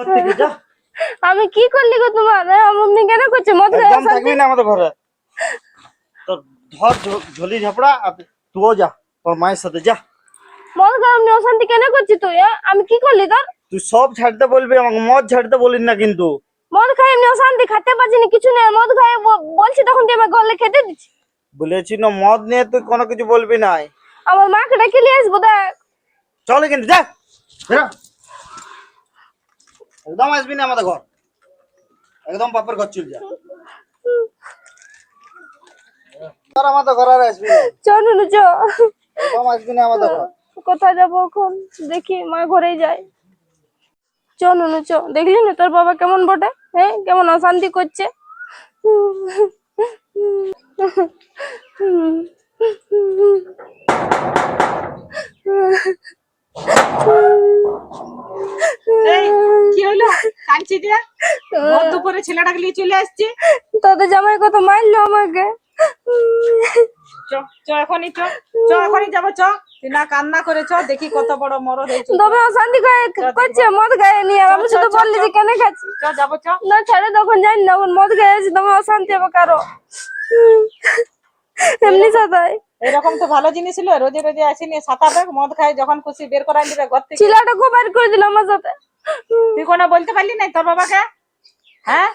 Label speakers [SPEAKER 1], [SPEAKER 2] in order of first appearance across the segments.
[SPEAKER 1] আমি কি করলি গো তোমার? অমনি কেন করছে? মদ
[SPEAKER 2] একদম থাকবি না আমাদের ঘরে। তোর ধর ঝোলি ঝাপড়া আর তুইও যা তোর মায়ের সাথে যা।
[SPEAKER 1] মদ অমনি অশান্তি কেন করছি তুই? আমি কি করলি তোর?
[SPEAKER 2] তুই সব ছাড়তে বলবি আমাকে মদ ছাড়তে বলিস না কিন্তু।
[SPEAKER 1] মদ খাই এমনি অশান্তি খেতে পারছি না কিছু নেই। মদ খাই বলছি তখন তুই আমার গলে খেতে দিচ্ছি
[SPEAKER 2] বলেছি না মদ নিয়ে তুই কোনো কিছু বলবি নাই।
[SPEAKER 1] আমার মাকে ডেকে নিয়ে আসব দেখ।
[SPEAKER 2] চলে কিন্তু যা। বেরো। একদম আসবি না আমাদের ঘর। একদম বাপের ঘর চল যা। তোর আমাদের ঘর আর আসবি না।
[SPEAKER 1] চল নুনু চ।
[SPEAKER 2] একদম আসবি না আমাদের ঘর।
[SPEAKER 1] কোথায় যাব এখন? দেখি মা ঘরেই যায়। চ নুনু চ। দেখলি না তোর বাবা কেমন বটে? হ্যাঁ কেমন অশান্তি করছে?
[SPEAKER 3] এই, কি হলো? কাঁদছি যে। ভোর দুপুরে ছেলেটাকে নিয়ে চলে আসছি।
[SPEAKER 1] তোদের জামাই কত মারলো আমাকে?
[SPEAKER 3] চ চ এখনই চ চ এখনই যাব চ। না কান্না করে চ দেখি কত বড় মরদ হয়েছে।
[SPEAKER 1] তবে অশান্তি করে- করছে মদ গায়ে নিয়ে। আমি শুধু বললি যে কেন খাচ্ছি।
[SPEAKER 3] চ যাব চ।
[SPEAKER 1] না ছাড়ে তখন জানি না মদ গায়ে আছে তবে অশান্তি হবে কারও। এমনি সাদাই
[SPEAKER 3] এরকম তো ভালো জিনিস ছিল রোজে রোজে আসিনি সাঁতারবে মদ খাই যখন খুশি বের করাই দিবে ঘর থেকে।
[SPEAKER 1] ছিলাটা খুব বার করে দিল আমার সাথে।
[SPEAKER 3] তুই কোনো বলতে পারলি না তোর বাবাকে? হ্যাঁ?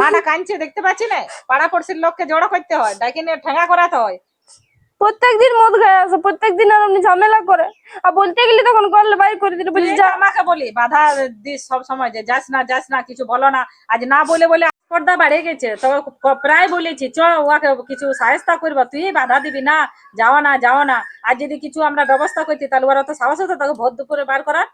[SPEAKER 3] মাটা কাঁদছে দেখতে পাচ্ছি না পাড়া পড়শির লোককে জড়ো করতে হয় ডাকি নিয়ে ঠেঙ্গা করাতে হয়।
[SPEAKER 1] প্রত্যেকদিন মদ গায়ে আসে প্রত্যেকদিন আর এমনি ঝামেলা করে। আর বলতে গেলে তখন করলে বাইর করে দিল
[SPEAKER 3] তুই
[SPEAKER 1] যা।
[SPEAKER 3] আমাকে বলি বাধা দিস সব সময় যে যাস না যাস না কিছু বলো না। আজ না বলে বলে পর্দা বাড়ে গেছে। ক- প্রায় বলেছি চ ওকে কিছু সাহেস্তা করবা তুই বাধা দিবি না যাও না যাও না। আর যদি কিছু আমরা ব্যবস্থা করতি তাহলে ওরা তো সাহস হতো তোকে ভোর দুপুরে বার করার।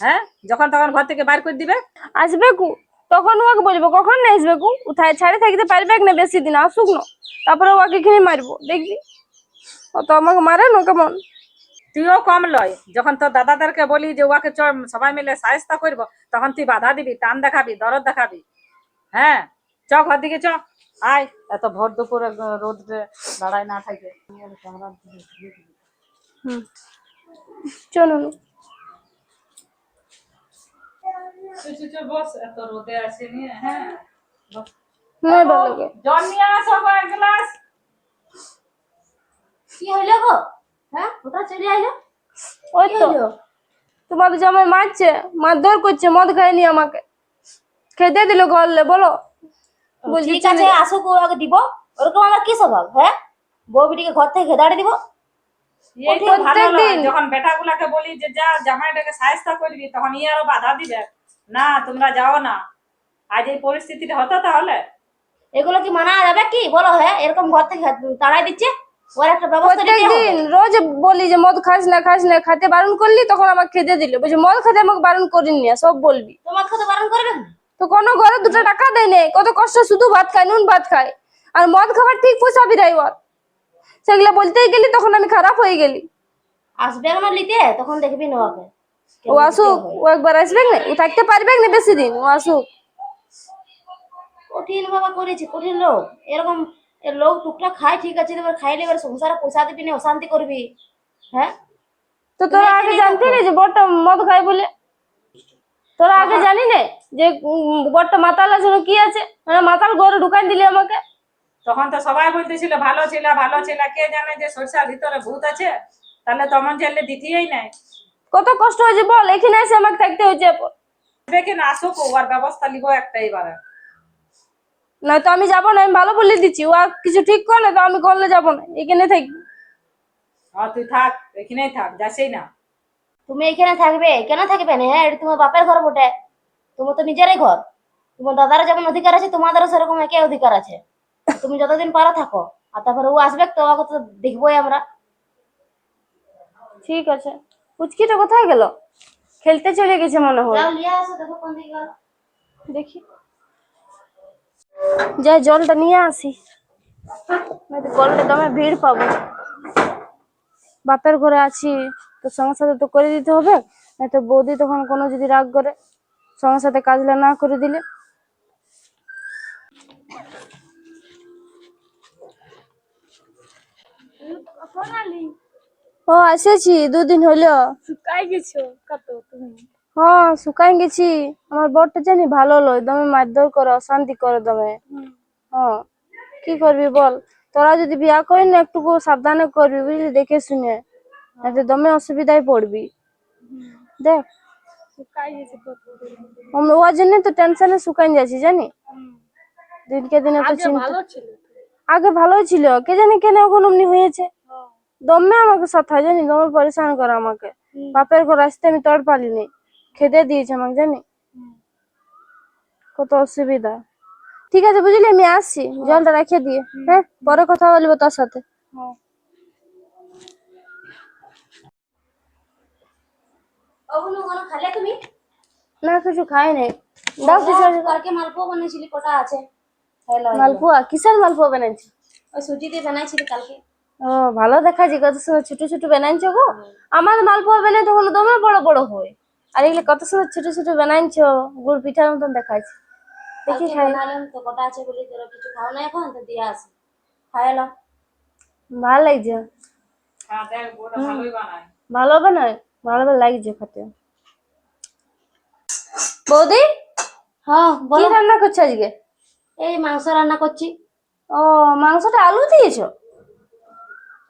[SPEAKER 3] হ্যাঁ? যখন তখন ঘর থেকে বার করে দিবে।
[SPEAKER 1] আসবে কু? তখন ওকে বলব কখন না আসবে কু? উঠায় ছাড়ে থাকতে পারবে না বেশি দিন? আসুক না। তারপরে ওকে কিনে মারবো। দেখবি? ও তো আমাকে মারে না কেমন?
[SPEAKER 3] তুইও কম লয়। যখন তোর দাদাদেরকে বলি যে ওকে চ সবাই মিলে সাহেস্তা করব তখন তুই বাধা দিবি টান দেখাবি দরদ দেখাবি। হ্যাঁ চ ঘর দিকে চ। আয় এত ভোর দুপুরে রোদ্রে দাঁড়ায় না থাকে।
[SPEAKER 1] চলুন।
[SPEAKER 3] বস এত রোদে আসেনি হ্যাঁ। জল নিয়ে আসো এক গ্লাস।
[SPEAKER 4] কি হইল গো? হ্যাঁ ওটা চলে আইলো?
[SPEAKER 1] ওই তো। তোমাদের জামাই মারছে মারধর করছে মদ খায় নি আমাকে। খেতে দিল ঘরলে বলো।
[SPEAKER 4] ঠিক আছে আসুক ও আগে দিব। ওরকম আমার কি স্বভাব হ্যাঁ? বউ বিটিকে ঘর থেকে খেদাড়ে দিব।
[SPEAKER 3] যখন বেটা গুলাকে বলি যে যা জামাইটাকে সাহেস্তা করবি তখন ই আরও বাধা দিবে। না তোমরা যাও না। আজ এই পরিস্থিতিটা হতো তাহলে?
[SPEAKER 4] এগুলো কি মানা যাবে কি? বলো হ্যাঁ এরকম ঘর থেকে তাড়াই দিচ্ছে। ওর একটা ব্যবস্থা
[SPEAKER 1] প্রত্যেকদিন রোজ বলি যে মদ খাস না খাস না খেতে বারণ করলি? তখন আমাকে খেতে দিল। বলছে মদ খেতে আমাকে বারণ করিনি সব বলবি।
[SPEAKER 4] তোমার কথা বারণ করবে না।
[SPEAKER 1] তো কোনো ঘরে দুটো টাকা দেয় নেই। কত কষ্ট শুধু ভাত খায় নুন ভাত খায়। আর মদ খাবার ঠিক পোষাবি দেয় ওর সেগুলো বলতেই গেলি তখন আমি খারাপ হয়ে গেলি।
[SPEAKER 4] আসবে না নিতে তখন দেখবি না ওকে।
[SPEAKER 1] ও আসুক ও একবার আসবে না ও থাকতে পারবে না বেশি দিন ও আসুক।
[SPEAKER 4] কঠিন বাবা করেছে কঠিন লোক। এরকম লোক টুকটাক খায় ঠিক আছে এবার খাইলে এবার সংসারে পয়সা দিবি না অশান্তি করবি। হ্যাঁ?
[SPEAKER 1] তো তোরা আগে জানতি না যে বড়টা মদ খায় বলে? তোরা আগে জানি না যে বড়টা মাতাল আছে কি আছে? মানে মাতাল ঘরে ঢুকাই দিলি আমাকে।
[SPEAKER 3] তখন তো সবাই বলতেছিল ভালো ছিল ভালো ছিল কে জানে যে সরষার ভিতরে ভূত আছে? তাহলে তমন চাইলে দিতেই নাই।
[SPEAKER 1] কত কষ্ট হয়েছে বল এখানে এসে আমাকে থাকতে হয়েছে।
[SPEAKER 3] দেখে না আসুক ওর ব্যবস্থা নিবো একটা এবারে।
[SPEAKER 1] নয়তো আমি যাব না আমি ভালো বলে দিচ্ছি। ও আর কিছু ঠিক করে না তো আমি করলে যাব না এখানে থাকবি
[SPEAKER 3] আর তুই থাক এখানেই থাক যাসেই না।
[SPEAKER 4] তুমি এখানে থাকবে কেন থাকবে না? হ্যাঁ এটা তোমার বাপের ঘর বটে। তোমার তো নিজেরই ঘর। তোমার দাদার যেমন অধিকার আছে তোমাদেরও সেরকম একই অধিকার আছে। তুমি যতদিন পারো থাকো আর তারপরে ও আসবে তো ওকে তো দেখবোই আমরা।
[SPEAKER 1] ঠিক আছে। পুচকিটা কোথায় গেল? খেলতে চলে গেছে মনে হয়।
[SPEAKER 4] দেখো কোন দিকে গেল।
[SPEAKER 1] দেখি। যাই জলটা নিয়ে আসি। কলটা দমে ভিড় পাবো। বাপের ঘরে আছি। তো সঙ্গে সাথে তো করে দিতে হবে না তো বৌদি তখন কোনো যদি রাগ করে সঙ্গে সাথে কাজটা না করে দিলে। ও এসেছি দুদিন হলো কাই গেছো? কত তুমি? হ্যাঁ শুকাই গেছি। আমার বরটা জানি ভালো লয় দমে মারধর করে অশান্তি করে দমে হ্যাঁ কি করবি বল? তোরা যদি বিয়া করি না একটু সাবধানে করবি বুঝলি? দেখে শুনে। নাতে দমে অসুবিধায় পড়বি। দেখ। ওর জন্য তো টেনশনে শুকাই যাচ্ছি জানি? দিনকে দিনে তো চিন্তা আগে ভালোই ছিল কে জানি কেন এখন অমনি হয়েছে। দমে আমাকে সাথে জানি? দমে পরেশান করে আমাকে। বাপের ঘর আসতে আমি তড় পারিনি। খেতে দিয়েছে আমাকে জানি? কত অসুবিধা। ঠিক আছে বুঝলি? আমি আসছি। জলটা রেখে দিয়ে। হ্যাঁ? পরে কথা বলব তার সাথে।
[SPEAKER 4] ওগুলো কোনো খালে তুমি?
[SPEAKER 1] না কিছু খাই নাই। দাও কিছু।
[SPEAKER 4] কালকে মালপোয়া বানিয়েছিলি কটা আছে? হ্যালো
[SPEAKER 1] মালপোয়া? কিসের মালপোয়া বানাইছি?
[SPEAKER 4] ওই সুজি দিয়ে বানাইছিলি কালকে।
[SPEAKER 1] ও ভালো দেখাচ্ছি কত সুন্দর ছোট ছোট বানাইছো গো। আমার মালপোয়া বানাই তখন দমে বড় বড় হয়। আর এগুলো কত সুন্দর ছোট ছোট বানাইছো গুড় পিঠার মতন দেখাচ্ছে দেখি খাই।
[SPEAKER 4] বানালাম তো কটা আছে বলি তোরা কিছু খাও না এখন তো দিয়ে আসি খাইলো
[SPEAKER 1] ভালো লাগছে।
[SPEAKER 3] হ্যাঁ দেখ বউটা বানায়।
[SPEAKER 1] ভালো বানায়? ভালো ভালো লাগছে খেতে। বৌদি?
[SPEAKER 4] হ্যাঁ
[SPEAKER 1] কি
[SPEAKER 4] বলো।
[SPEAKER 1] রান্না করছ আজকে?
[SPEAKER 4] এই মাংস রান্না করছি।
[SPEAKER 1] ও মাংসটা আলু দিয়েছ?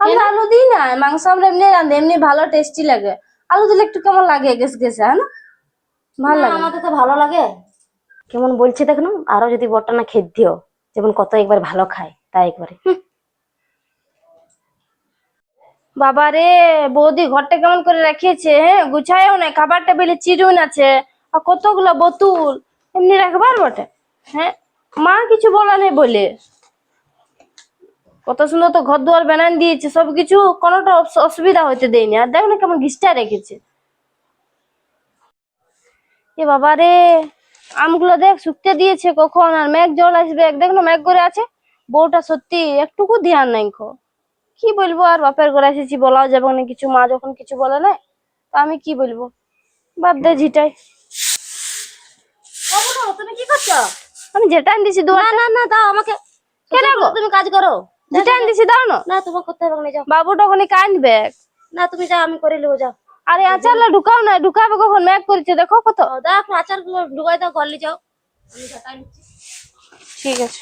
[SPEAKER 1] আমরা আলু দিই না মাংস আমরা এমনি রান্ধি এমনি ভালো টেস্টি লাগে। আলু দিলে একটু কেমন লাগে গেস গেছে হ্যাঁ ভালো লাগে।
[SPEAKER 4] আমাদের তো ভালো লাগে। কেমন বলছে দেখ না আরও যদি বটটা না খেত দিও যেমন কত একবার ভালো খায় তাই একবারে। হুম।
[SPEAKER 1] বাবা রে বৌদি ঘরটা কেমন করে রাখিয়েছে হ্যাঁ? গুছায়ও না খাবার টেবিলে চিরুন আছে। আর কতগুলো বোতল? এমনি রাখবার বটে? হ্যাঁ? মা কিছু বলা নেই বলে। কত সুন্দর তো ঘর দুয়ার বানান দিয়েছে, সবকিছু কোনোটা অসুবিধা হইতে দেয়নি। আর দেখ না কেমন ঘিসটা রেখেছে। এ বাবা রে, আমগুলো দেখ, শুকতে দিয়েছে কখন, আর মেঘ জল আসবে। দেখ না মেঘ করে আছে। বউটা সত্যি একটুকু ধ্যান নাই খো। কি বলব আর, বাপের ঘরে এসেছি, বলাও যাবে না কিছু। মা যখন কিছু বলে না, তা আমি কি বলব? বাদ দে ঝিটাই।
[SPEAKER 4] তুমি কি করছ?
[SPEAKER 1] আমি যেটা দিছি দুয়া
[SPEAKER 4] না না না দাও আমাকে।
[SPEAKER 1] কেন গো?
[SPEAKER 4] তুমি কাজ করো।
[SPEAKER 1] যেটা দিছি দাও না।
[SPEAKER 4] না তোমার করতে হবে না যাও।
[SPEAKER 1] বাবুটা ওখানে কাঁদবে
[SPEAKER 4] না তুমি যাও আমি করে নেব যাও।
[SPEAKER 1] আরে আচারলা ঢুকাও না ঢুকাবে কখন? মেঘ করেছে দেখো কত।
[SPEAKER 4] দাও আচারগুলো ঢুকাই দাও গলি যাও। আমি ঝাঁটাই নিচ্ছি
[SPEAKER 1] ঠিক আছে।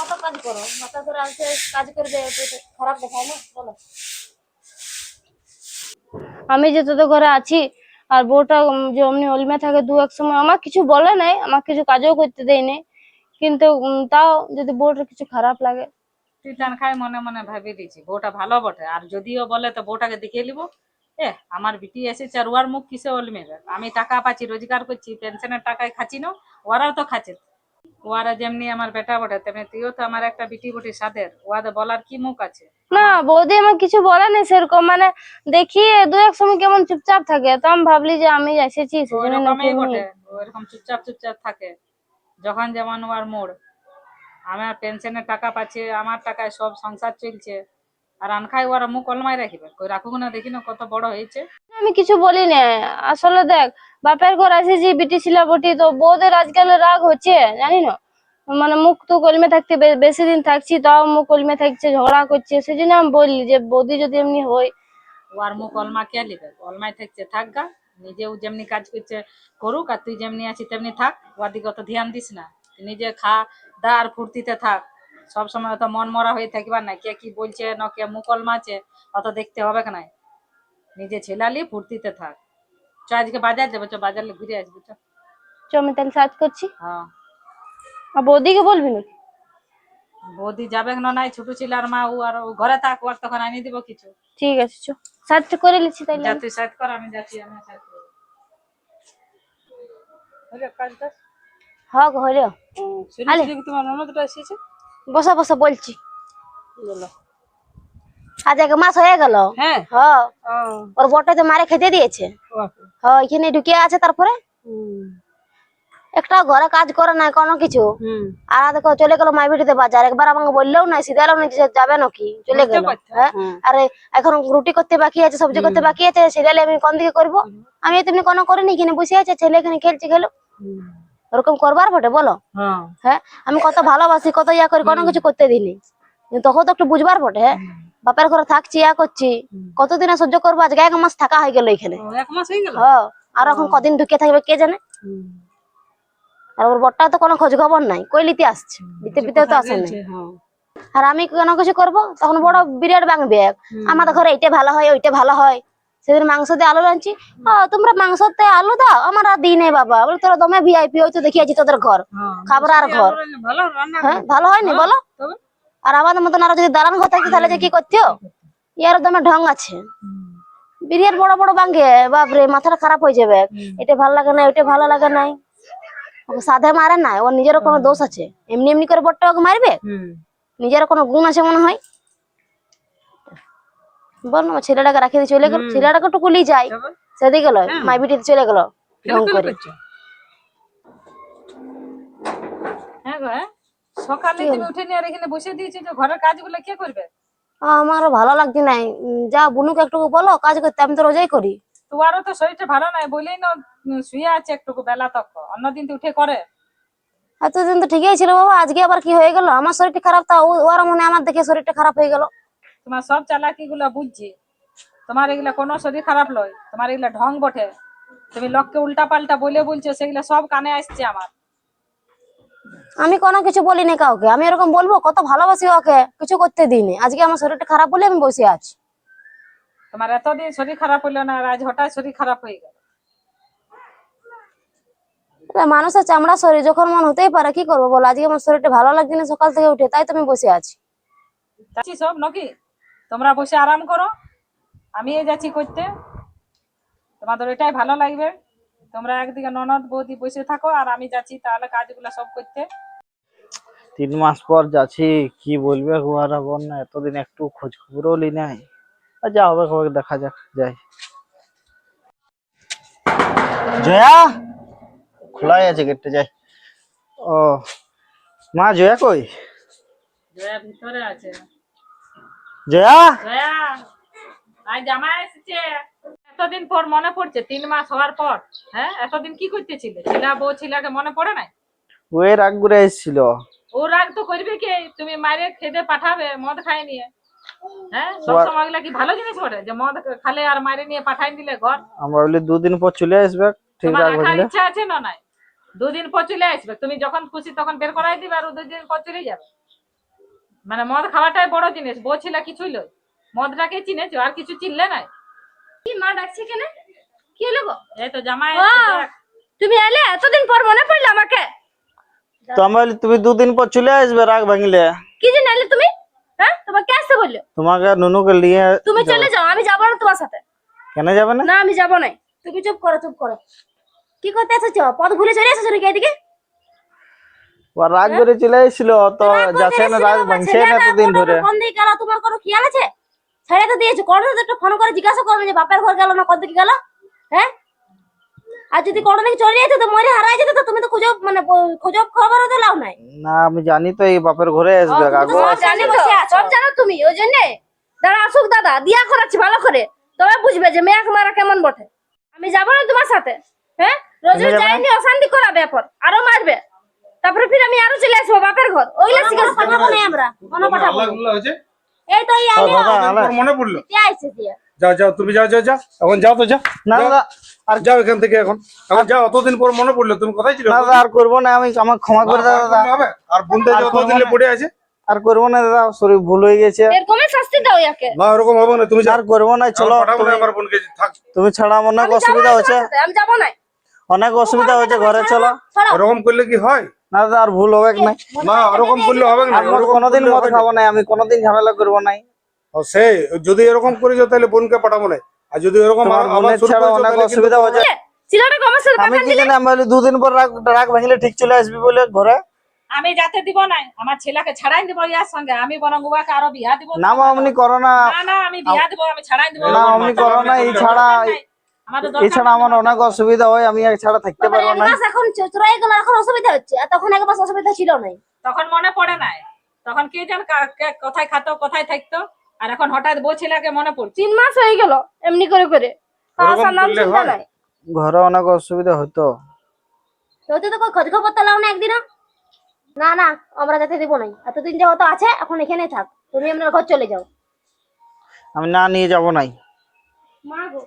[SPEAKER 4] কত কাজ করো? মাথা ধরে আসে কাজ করবে খারাপ দেখায় না বলো।
[SPEAKER 1] আমি যে তোদের ঘরে আছি আর বউটা যে অমনি অলমে থাকে, দু এক সময় আমার কিছু বলে নাই, আমার কিছু কাজও করতে দেয়নি। কিন্তু তাও যদি বউটার কিছু খারাপ লাগে।
[SPEAKER 3] তুই খাই মনে মনে ভাবি দিছি বউটা ভালো বটে। আর যদিও বলে, তো বউটাকে দেখিয়ে নিব। এ, আমার বিটি এসেছে আর ওর মুখ কিসে অলমেবে আমি টাকা পাচ্ছি, রোজগার করছি পেনশনের টাকায় খাচ্ছি না, ওরাও তো খাচ্ছে। ওরা যেমনি আমার বেটা বটে তেমনি তুইও তো আমার একটা বিটি বটি সাদের ওয়াদে বলার কি মুখ আছে?
[SPEAKER 1] না বৌদি আমার কিছু বলে নাই সেরকম মানে দেখি দু এক সময় কেমন চুপচাপ থাকে তো আমি ভাবলি যে আমি এসেছি সেজন্য।
[SPEAKER 3] বটে ওরকম চুপচাপ চুপচাপ থাকে। যখন যেমন ওর মোড় আমার পেনশনের টাকা পাচ্ছে আমার টাকায় সব সংসার চলছে। আর আনখাই ওরা মুখ অলমাই রাখিবে। কই রাখুক না দেখি না কত বড় হয়েছে।
[SPEAKER 1] আমি কিছু বলি না আসলে দেখ বাপের ঘর এসেছি বিটি ছিল বটি তো বউদের আজকাল রাগ হচ্ছে জানি না। মানে মুখ তো কলমে থাকতে বেশি দিন থাকছি তাও মুখ কলমে থাকছে ঝগড়া করছে সেই জন্য আমি বলি যে বৌদি যদি এমনি হয়।
[SPEAKER 3] ওর মুখ অলমা কে লিবে? অলমাই থাকছে থাক গা নিজেও যেমনি কাজ করছে করুক আর তুই যেমনি আছিস তেমনি থাক। ওর দিকে অত ধ্যান দিস না নিজে খা দা আর ফুর্তিতে থাক। সব সময় অত মন মরা হয়ে থাকবার না কে কি বলছে না কে মুকল অলমাছে অত দেখতে হবে না নিজে ছেলালি ফুর্তিতে থাক। চ আজকে বাজার যাব চ বাজারে ঘুরে আসব চ।
[SPEAKER 1] চ আমি তাহলে সাজ করছি।
[SPEAKER 3] হ্যাঁ।
[SPEAKER 1] আর বৌদিকে বলবি নাকি?
[SPEAKER 3] বৌদি যাবে না নাই ছোট ছিল আর মা ও আর ঘরে থাক ওর তখন আনি দিব কিছু।
[SPEAKER 1] ঠিক আছে চ। সাজটা করে লিছি তাইলে
[SPEAKER 3] যা তুই সাইড কর আমি যাচ্ছি আমি সাইড করব হলো কাজটা?
[SPEAKER 4] হক হলো।
[SPEAKER 3] শুনেছি যে তোমার ননদটা এসেছে?
[SPEAKER 4] বসা বসা বলছি। আজ এক মাস হয়ে গেল।
[SPEAKER 3] হ্যাঁ।
[SPEAKER 4] ওর বটে তো মারে খেতে দিয়েছে। হ্যাঁ এখানে ঢুকে আছে তারপরে? একটা ঘরে কাজ করে না কোনো কিছু।
[SPEAKER 3] হুম।
[SPEAKER 4] আর দেখো চলে গেল মাই ভিটিতে বাজার। একবার আমাকে বললেও না সিধালাম না যে যাবে নাকি? চলে গেল। হ্যাঁ। আরে এখন রুটি করতে বাকি আছে সবজি করতে বাকি আছে সিরিয়ালে আমি কোন দিকে করব? আমি তেমনি কোনো করিনি এখানে বসে আছে ছেলে এখানে খেলছে খেলো ওরকম করবার বটে বলো?
[SPEAKER 3] হ্যাঁ।
[SPEAKER 4] হ্যাঁ? আমি কত ভালোবাসি কত ইয়া করি কোনো কিছু করতে দিনি তখন তো একটু বুঝবার বটে হ্যাঁ? বাপের ঘরে থাকছি ইয়া করছি কতদিনে সহ্য করব? আজকে এক মাস থাকা হয়ে গেল এখানে।
[SPEAKER 3] হয়ে
[SPEAKER 4] আর এখন কদিন ঢুকে থাকবে কে জানে? আর ওর বরটা তো কোনো খোঁজ খবর নাই কই লিতে আসছে? দিতে পিতে তো আসে নাই।
[SPEAKER 3] হ্যাঁ।
[SPEAKER 4] আর আমি কেন কিছু করব? তখন বড় বিরাট ভাঙবে আমাদের ঘরে এইটা ভালো হয় ওইটা ভালো হয়। সেদিন মাংস দিয়ে আলু ও তোমরা মাংসতে আলু দাও? আমার আর দিই নেই বাবা। বলে তোরা দমে ভিআইপি হয়তো দেখিয়েছি তোদের ঘর। খাবার আর ঘর।
[SPEAKER 3] ভালো?
[SPEAKER 4] হ্যাঁ ভালো হয়নি বলো? আর আমাদের মতন আরও যদি দালান ঘর থাকতো তাহলে যে কি করতো? ইয়ার দমে ঢং আছে। বিরিয়ার বড় বড় বাঙ্গে বাপরে মাথাটা খারাপ হয়ে যাবে। এটা ভালো লাগে না ওইটা ভালো লাগে নাই। ওকে সাধে মারে না ওর নিজেরও কোনো দোষ আছে। এমনি এমনি করে বটটা ওকে মারবে?
[SPEAKER 3] হুম।
[SPEAKER 4] নিজের কোনো গুণ আছে মনে হয়? বল না ছেলেটাকে রাখি দিয়ে চলে গেল। ছেলেটাকে টুকুলি যায়? সেদিকে গেল মাই বিটিতে চলে গেল। ঢং করে।
[SPEAKER 3] হ্যাঁ গো হ্যাঁ? সকালে তুমি উঠে নিয়ে আর এখানে বসে দিয়েছি যে ঘরের কাজগুলো কে করবে?
[SPEAKER 4] আমারও ভালো লাগছে নাই। যা বুনুকে একটু বলো কাজ করতে আমি তো রোজাই করি।
[SPEAKER 3] তোমারও তো শরীরটা ভালো নাই বলেই না শুয়ে আছে একটু বেলা তক। অন্যদিন তো উঠে করে।
[SPEAKER 4] এতদিন তো ঠিকই ছিল বাবা আজকে আবার কি হয়ে গেল? আমার শরীরটা খারাপ তা ওর মনে আমার দেখে শরীরটা খারাপ হয়ে গেল।
[SPEAKER 3] তোমার সব চালাকি গুলা বুঝছি। তোমার এগুলা কোনো শরীর খারাপ লয় তোমার এগুলা ঢং বটে। তুমি লোককে উল্টা পাল্টা বলে বলছো সেগুলা সব কানে আসছে আমার।
[SPEAKER 4] আমি কোনো কিছু বলি বলিনি কাউকে আমি এরকম বলব কত ভালোবাসি ওকে কিছু করতে দিইনি। আজকে আমার শরীরটা খারাপ বলে আমি বসে আছি।
[SPEAKER 3] তোমার এতদিন শরীর খারাপ হইল না আর আজ হঠাৎ শরীর খারাপ হয়ে গেল।
[SPEAKER 4] মানুষের চামড়া শরীর যখন মন হতেই পারে কি করব বলো? আজকে আমার শরীরটা ভালো লাগছে না সকাল থেকে উঠে তাই তো আমি বসে আছি।
[SPEAKER 3] সব নাকি? তোমরা বসে আরাম করো। আমি এই যাচ্ছি করতে। তোমাদের এটাই ভালো লাগবে। তোমরা একদিকে ননদ বৌদি বসে থাকো আর আমি যাচ্ছি তাহলে কাজগুলো সব করতে।
[SPEAKER 2] তিন মাস পর যাচ্ছি কি বলবে গোয়ারা বল না এতদিন একটু খোঁজ খবরও লি নাই। আর যা হবে হবে দেখা যাক যাই। জয়া? খোলাই আছে গেটটা যাই। ও মা জয়া কই?
[SPEAKER 3] জয়া ভিতরে আছে।
[SPEAKER 2] জয়া?
[SPEAKER 3] আজ জামাই এসেছে। এতদিন পর মনে পড়ছে তিন মাস হওয়ার পর হ্যাঁ? এতদিন কি করতেছিলে? ছিলা বউ ছিলাকে মনে পড়ে নাই?
[SPEAKER 2] ওই রাগ করে এসেছিল।
[SPEAKER 3] ও রাগ তো করবে কি? তুমি মায়ের খেতে পাঠাবে মদ খাই নিয়ে। হ্যাঁ? সব সময় কি ভালো জিনিস বটে যে মদ খালে আর মায়ের নিয়ে পাঠাই দিলে ঘর?
[SPEAKER 2] আমরা বলি দুদিন পর চলে আসবে ঠিক
[SPEAKER 3] তোমার
[SPEAKER 2] রাগ
[SPEAKER 3] ইচ্ছা আছে না নাই? দুদিন পর চলে আসবে। তুমি যখন খুশি তখন বের করাই দিবে আর দুদিন পর চলে যাবে। মানে মদ খাওয়াটাই বড় জিনিস বউ ছিল কিছুই লই। মদটাকে চিনেছো আর কিছু চিনলে নাই।
[SPEAKER 1] কি মা ডাকছে কেন কি হলো গো?
[SPEAKER 3] এই তো জামাই।
[SPEAKER 1] তুমি এলে? এতদিন পর মনে পড়ল আমাকে।
[SPEAKER 2] তো আমরা তুমি দুদিন পর চলে আসবে রাগ ভাঙলে।
[SPEAKER 1] কি যে নাইলে তুমি? হ্যাঁ? তোমাকে আসতে বলল?
[SPEAKER 2] তোমাকে নুনুকে নিয়ে
[SPEAKER 1] তুমি চলে যাও আমি যাব না তোমার সাথে।
[SPEAKER 2] কেন যাবে না?
[SPEAKER 1] না আমি যাব না
[SPEAKER 4] তুমি চুপ করো চুপ করো। কি করতে এসেছ? পথ ভুলে চলে এসেছ নাকি এদিকে?
[SPEAKER 2] রাগ করে চলে এসেছিল তো যাচ্ছে না রাগ ভাঙছে না এতদিন ধরে।
[SPEAKER 4] কোন দিকে গেল তোমার কোনো খেয়াল আছে? ছেড়ে তো দিয়েছ কোনো তো একটু ফোন করে জিজ্ঞাসা করবে যে বাপের ঘর গেল না দিকে গেল? হ্যাঁ? আর যদি কোনো দিকে চলে যেত তো মরে হারাই যেত তো তুমি তো খুঁজো মানে খোঁজো খবরও তো লাও নাই।
[SPEAKER 2] না আমি জানি তো এই বাপের ঘরে আসবে আগো
[SPEAKER 4] সব জানি
[SPEAKER 1] তো
[SPEAKER 4] বসে আছো।
[SPEAKER 1] সব জানো তুমি ওই জন্যে। দাদা আসুক দাদা দিয়া করাচ্ছি ভালো করে। তবে বুঝবে যে মেয়াক মারা কেমন বটে। আমি যাব না তোমার সাথে হ্যাঁ? রোজ যাইনি অশান্তি করাবে এরপর আরও মারবে। তারপরে ফির আমি আরও চলে আসব বাপের ঘর। ওইগুলো করব
[SPEAKER 4] পাঠাবো না আমরা কোনো পাঠাবো এই তো এই
[SPEAKER 5] তোর মনে পড়ল?
[SPEAKER 4] কে আইছে দিয়ে?
[SPEAKER 5] যাও যাও তুমি যাও যাও যাও। এখন যাও তো যাও।
[SPEAKER 2] না। দাদা
[SPEAKER 5] আর যাও এখান থেকে এখন। এখন যাও অতদিন পর মনে পড়ল। তুমি কোথায় ছিল
[SPEAKER 2] না দাদা আর করব না আমি আমার ক্ষমা করে দাও দাদা।
[SPEAKER 5] হবে? আর বোনটা
[SPEAKER 2] আর
[SPEAKER 5] যে
[SPEAKER 2] করব
[SPEAKER 5] অতদিনে পড়ে আছে?
[SPEAKER 2] আর করব না দাদা শরীর ভুল হয়ে গেছে।
[SPEAKER 1] এরকমই শাস্তি দাও ইয়াকে।
[SPEAKER 5] না ওরকম হবে না তুমি
[SPEAKER 2] আর করব না চলো
[SPEAKER 5] আমার বোনকে থাক।
[SPEAKER 2] তুমি ছাড়া আমার অনেক অসুবিধা হচ্ছে
[SPEAKER 1] আমি যাব না।
[SPEAKER 2] অনেক অসুবিধা হচ্ছে ঘরে চলো।
[SPEAKER 5] ওরকম করলে কি হয়?
[SPEAKER 2] না দাদা আর ভুল হবে না?
[SPEAKER 5] না ওরকম করলে হবে না?
[SPEAKER 2] কোনোদিন মদ খাব না আমি কোনোদিন ঝামেলা করব না।
[SPEAKER 5] ও, সে যদি এরকম করেছ তাহলে বোনকে পাঠাবো না। আর যদি এরকম
[SPEAKER 2] অনেক অসুবিধা
[SPEAKER 1] আমার সাথে
[SPEAKER 2] আমি কি জানি আমি বলি দুদিন পর রাগ রাগ ভাঙলে ঠিক চলে আসবি বলে ঘরে।
[SPEAKER 3] আমি যাতে দিব না আমার ছেলেকে ছাড়াই দিব ইয়ার সঙ্গে। আমি বরং উবাকে আরও বিয়া দিব।
[SPEAKER 2] না মা অমনি করো না।
[SPEAKER 3] না আমি বিয়া দিব আমি ছাড়াই দিব।
[SPEAKER 2] না অমনি করো না এই ছাড়া এছাড়া আমার অনেক অসুবিধা হয় আমি ছাড়া থাকতে পারব না।
[SPEAKER 4] এখন চুরাই গেল এখন অসুবিধা হচ্ছে আর তখন এক মাস অসুবিধা ছিল নাই
[SPEAKER 3] তখন মনে পড়ে নাই। তখন কে জান কোথায় খাতো কোথায় থাকতো আর এখন হঠাৎ বউ ছেলেকে মনে পড়ছে।
[SPEAKER 1] তিন মাস হয়ে গেল এমনি করে করে।
[SPEAKER 2] ঘরে অনেক অসুবিধা হতো।
[SPEAKER 4] তো তো খোঁজ খবর তো লাও না একদিনও? না না আমরা যেতে দিব নাই। এতদিন যে হতো আছে এখন এখানেই থাক। তুমি আপনার ঘর চলে যাও।
[SPEAKER 2] আমি না নিয়ে যাব নাই।
[SPEAKER 1] মা গো।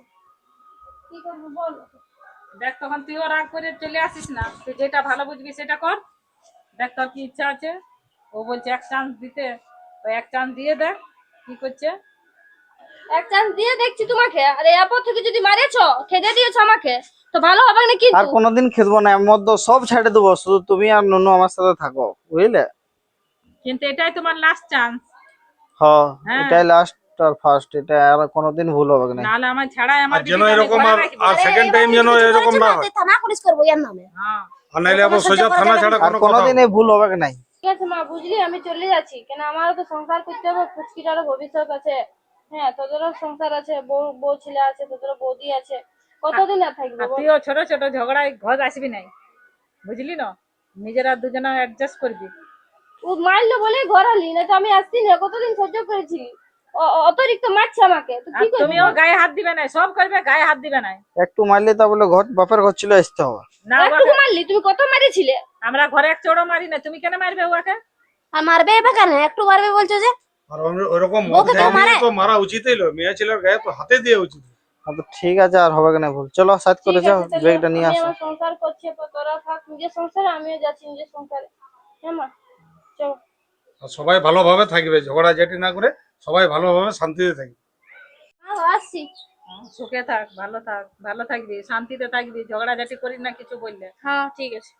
[SPEAKER 1] কি করব বল?
[SPEAKER 3] দেখ তখন তুইও রাগ করে চলে আসিস না। তুই যেটা ভালো বুঝবি সেটা কর। দেখ তোর কি ইচ্ছা আছে? ও বলছে এক চান্স দিতে। তো এক চান্স দিয়ে দেখ কি করছে?
[SPEAKER 1] এক চান্স দিয়ে দেখছি তোমাকে। আর এরপর থেকে যদি মারেছো খেতে দিয়েছ আমাকে তো ভালো হবে না
[SPEAKER 2] আর
[SPEAKER 1] কিন্তু
[SPEAKER 2] কোনোদিন খেদবো না এর সব ছেড়ে দেবো। শুধু তুমি আর নুনু আমার সাথে থাকো বুঝলে?
[SPEAKER 3] কিন্তু এটাই তোমার লাস্ট চান্স
[SPEAKER 2] হ্যাঁ
[SPEAKER 3] হ্যাঁ।
[SPEAKER 2] এটাই লাস্ট আর ফার্স্ট এটা আর কোনোদিন ভুল হবে না
[SPEAKER 3] নাহলে আমার ছাড়াই আমার
[SPEAKER 5] যেন এরকম আর আর সেকেন্ড টাইম যেন এরকম না হয়।
[SPEAKER 4] থানা পুলিশ করব ইয়ার নামে।
[SPEAKER 3] হ্যাঁ।
[SPEAKER 5] আর নাইলে আবার সোজা থানা ছাড়া কোনো
[SPEAKER 2] কোনোদিন ভুল হবে না
[SPEAKER 1] ঠিক আছে মা বুঝলি আমি চলে যাচ্ছি। কেন আমারও তো সংসার করতে হবে ফুচকিটারও ভবিষ্যৎ আছে। হ্যাঁ তোদেরও সংসার আছে বউ বউ ছেলে আছে তোদেরও বৌদি আছে। কতদিন আর থাকব
[SPEAKER 3] আর তুইও ছোট ছোট ঝগড়ায় ঘর আসবি নাই। বুঝলি না? নিজেরা দুজনে অ্যাডজাস্ট করবি।
[SPEAKER 1] ও মারলো বলে ঘর আলি না তো আমি আসছি না। কতদিন সহ্য করেছি অতিরিক্ত মারছে আমাকে তো কি করব?
[SPEAKER 3] তুমিও গায়ে হাত দিবে না সব করবে গায়ে হাত দিবে না।
[SPEAKER 2] একটু মারলে তা বলে ঘর বাপের ঘর ছিল আসতে হবে।
[SPEAKER 3] না
[SPEAKER 1] একটু মারলি তুমি কত মারিছিলে?
[SPEAKER 3] আমরা ঘরে এক চোড়ো মারি না তুমি কেন মারবে ওকে?
[SPEAKER 4] আর মারবে এবার কেন? একটু মারবে বলছো যে?
[SPEAKER 5] আর
[SPEAKER 4] তো
[SPEAKER 5] খাইয়ে
[SPEAKER 4] মারে।
[SPEAKER 5] তো মারা উচিতই লো মেয়ে ছেলের গায়ে তো হাতে দিয়ে উচিত।
[SPEAKER 2] ঠিক আছে আর হবে না ভুল? চলো সাথ করে যাও
[SPEAKER 1] আছে,
[SPEAKER 2] নিয়ে আসো।
[SPEAKER 1] সংসার করছি এরপর তোরা থাক নিজের সংসারে আমিও যাচ্ছি নিজের সংসারে। হ্যাঁ মা চলো।
[SPEAKER 5] সবাই ভালোভাবে থাকবে ঝগড়া ঝাঁটি না করে। সবাই ভালোভাবে শান্তিতে থাকবে
[SPEAKER 1] হ্যাঁ, আসছি।
[SPEAKER 3] সুখে থাক ভালো থাক ভালো থাকবি শান্তিতে থাকবি ঝগড়াঝাটি করিস না কিছু বললে।
[SPEAKER 1] হ্যাঁ ঠিক আছে।